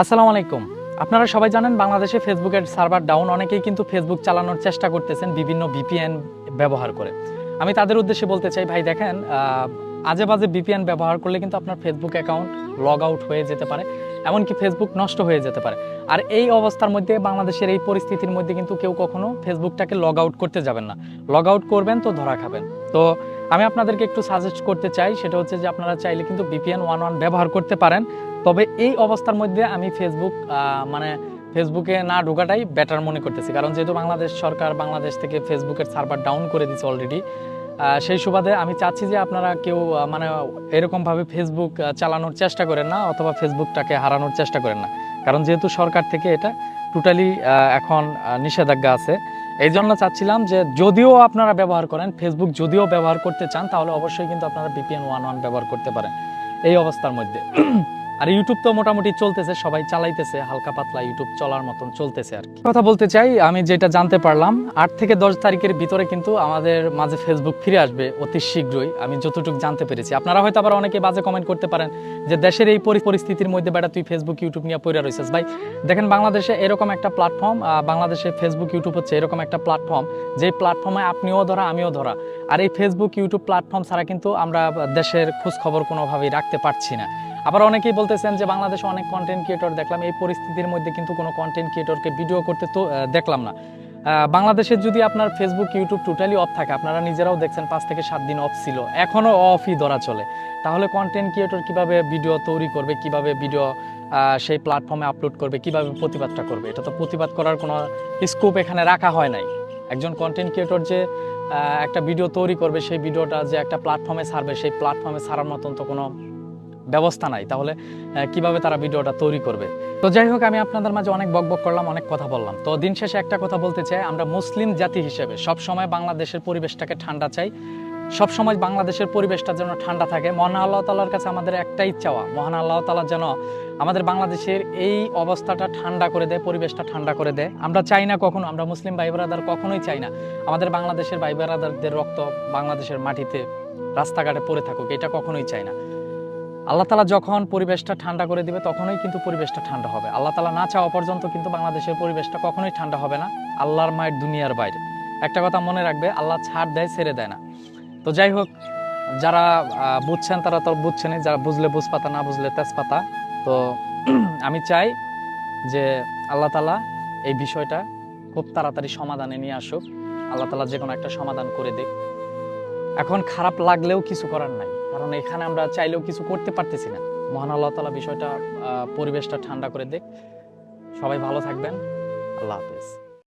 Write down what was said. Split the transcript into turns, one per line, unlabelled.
আসসালামু আলাইকুম। আপনারা সবাই জানেন বাংলাদেশে ফেসবুকের সার্ভার ডাউন, অনেকেই কিন্তু ফেসবুক চালানোর চেষ্টা করতেছেন বিভিন্ন ভিপিএন ব্যবহার করে। আমি তাদের উদ্দেশ্যে বলতে চাই, ভাই দেখেন আজে বাজে ভিপিএন ব্যবহার করলে কিন্তু আপনার ফেসবুক অ্যাকাউন্ট লগ আউট হয়ে যেতে পারে, এমনকি ফেসবুক নষ্ট হয়ে যেতে পারে। আর এই অবস্থার মধ্যে, বাংলাদেশের এই পরিস্থিতির মধ্যে কিন্তু কেউ কখনো ফেসবুকটাকে লগ আউট করতে যাবেন না। লগ আউট করবেন তো ধরা খাবেন। তো আমি আপনাদেরকে একটু সাজেস্ট করতে চাই, সেটা হচ্ছে যে আপনারা চাইলে কিন্তু ভিপিএন ওয়ান ওয়ান ব্যবহার করতে পারেন। তবে এই অবস্থার মধ্যে আমি ফেসবুক মানে ফেসবুকে না ঢোকাটাই বেটার মনে করতেছি। কারণ যেহেতু বাংলাদেশ সরকার বাংলাদেশ থেকে ফেসবুকের সার্ভার ডাউন করে দিয়েছে অলরেডি সেই সুবাদে আমি চাচ্ছি যে আপনারা কেউ মানে এরকমভাবে ফেসবুক চালানোর চেষ্টা করেন না অথবা ফেসবুকটাকে হারানোর চেষ্টা করেন না। কারণ যেহেতু সরকার থেকে এটা টোটালি এখন নিষেধাজ্ঞা আছে। এই জন্য চাচ্ছিলাম যে যদিও আপনারা ব্যবহার করেন ফেসবুক যদিও ব্যবহার করতে চান, তাহলে অবশ্যই কিন্তু আপনারা বিপিএন ওয়ান ওয়ান ব্যবহার করতে পারেন। এই অবস্থার মধ্যে। আর ইউটিউব তো মোটামুটি চলতেছে, সবাই চালাইতেছে, হালকা পাতলা ইউটিউব চলার মতন চলতেছে আর কি। কথা বলতে চাই, আমি যেটা জানতে পারলাম, আট থেকে দশ তারিখের ভিতরে কিন্তু আমাদের মাঝে ফেসবুক ফিরে আসবে অতি শীঘ্রই, আমি যতটুকু জানতে পেরেছি। আপনারা হয়তো আবার অনেকে বাজে কমেন্ট করতে পারেন যে দেশের এই পরিস্থিতির মধ্যে বেটা তুই ফেসবুক ইউটিউব নিয়ে পড়ে রয়েছিস ভাই, দেখেন বাংলাদেশে এরকম একটা প্ল্যাটফর্ম বাংলাদেশে ফেসবুক ইউটিউব হচ্ছে এরকম একটা প্ল্যাটফর্ম যে প্ল্যাটফর্মে আপনিও ধরা, আমিও ধরা। আর এই ফেসবুক ইউটিউব প্ল্যাটফর্ম ছাড়া কিন্তু আমরা দেশের খোঁজ খবর কোনোভাবেই রাখতে পারছি না। আবার অনেকেই বলতেছেন যে বাংলাদেশে অনেক কন্টেন্ট ক্রিয়েটর দেখলাম। এই পরিস্থিতির মধ্যে কিন্তু কোনো কন্টেন্ট ক্রিয়েটরকে ভিডিও করতে তো দেখলাম না। আহ, বাংলাদেশে যদি আপনার ফেসবুক ইউটিউব টোটালি অফ থাকে আপনারা নিজেরাও দেখছেন পাঁচ থেকে সাত দিন অফ ছিল। এখনও অফই ধরা চলে। তাহলে কন্টেন্ট ক্রিয়েটর কীভাবে ভিডিও তৈরি করবে কীভাবে ভিডিও সেই প্ল্যাটফর্মে আপলোড করবে কীভাবে প্রতিবাদটা করবে? এটা তো প্রতিবাদ করার কোনো স্কোপ এখানে রাখা হয় নাই। একজন কন্টেন্ট ক্রিয়েটর যে একটা ভিডিও তৈরি করবে সেই ভিডিওটা যে একটা প্ল্যাটফর্মে ছাড়বে সেই প্ল্যাটফর্মে ছাড়ার মতন তো কোনো ব্যবস্থা নাই, তাহলে কীভাবে তারা ভিডিওটা তৈরি করবে? তো যাই হোক, আমি আপনাদের মাঝে অনেক বকবক করলাম, অনেক কথা বললাম। তো দিন শেষে একটা কথা বলতে চাই, আমরা মুসলিম জাতি হিসেবে সব সময় বাংলাদেশের পরিবেশটাকে ঠান্ডা চাই। সব সময় বাংলাদেশের পরিবেশটা যেন ঠান্ডা থাকে। মহান আল্লাহ তালার কাছে আমাদের একটাই চাওয়া, মহান আল্লাহ তালা যেন আমাদের বাংলাদেশের এই অবস্থাটা ঠান্ডা করে দেয়, পরিবেশটা ঠান্ডা করে দেয়। আমরা চাই না কখনো, আমরা মুসলিম ভাই ব্রাদার কখনোই চাই না। আমাদের বাংলাদেশের ভাই ব্রাদারদের রক্ত বাংলাদেশের মাটিতে রাস্তাঘাটে পড়ে থাকুক, এটা কখনোই চাই না। আল্লাহ তালা যখন পরিবেশটা ঠান্ডা করে দিবে, তখনই কিন্তু পরিবেশটা ঠান্ডা হবে। আল্লাহ তালা না চাওয়া পর্যন্ত কিন্তু বাংলাদেশের পরিবেশটা কখনোই ঠান্ডা হবে না। আল্লাহর মায়ের দুনিয়ার বাইরে। একটা কথা মনে রাখবে, আল্লাহ ছাড় দেয়, ছেড়ে দেয় না। তো যাই হোক, যারা বুঝছেন তারা তো বুঝছেনই যারা বুঝলে বুঝপাতা, না বুঝলে তেজপাতা। তো আমি চাই যে আল্লাহ তালা এই বিষয়টা খুব তাড়াতাড়ি সমাধানে নিয়ে আসুক। আল্লাহ তালা যে কোনো একটা সমাধান করে দিক। এখন খারাপ লাগলেও কিছু করার নাই। কারণ এখানে আমরা চাইলেও কিছু করতে পারতেছি না। মহান আল্লাহ তালা বিষয়টা পরিবেশটা ঠান্ডা করে দেখ। সবাই ভালো থাকবেন। আল্লাহ হাফেজ।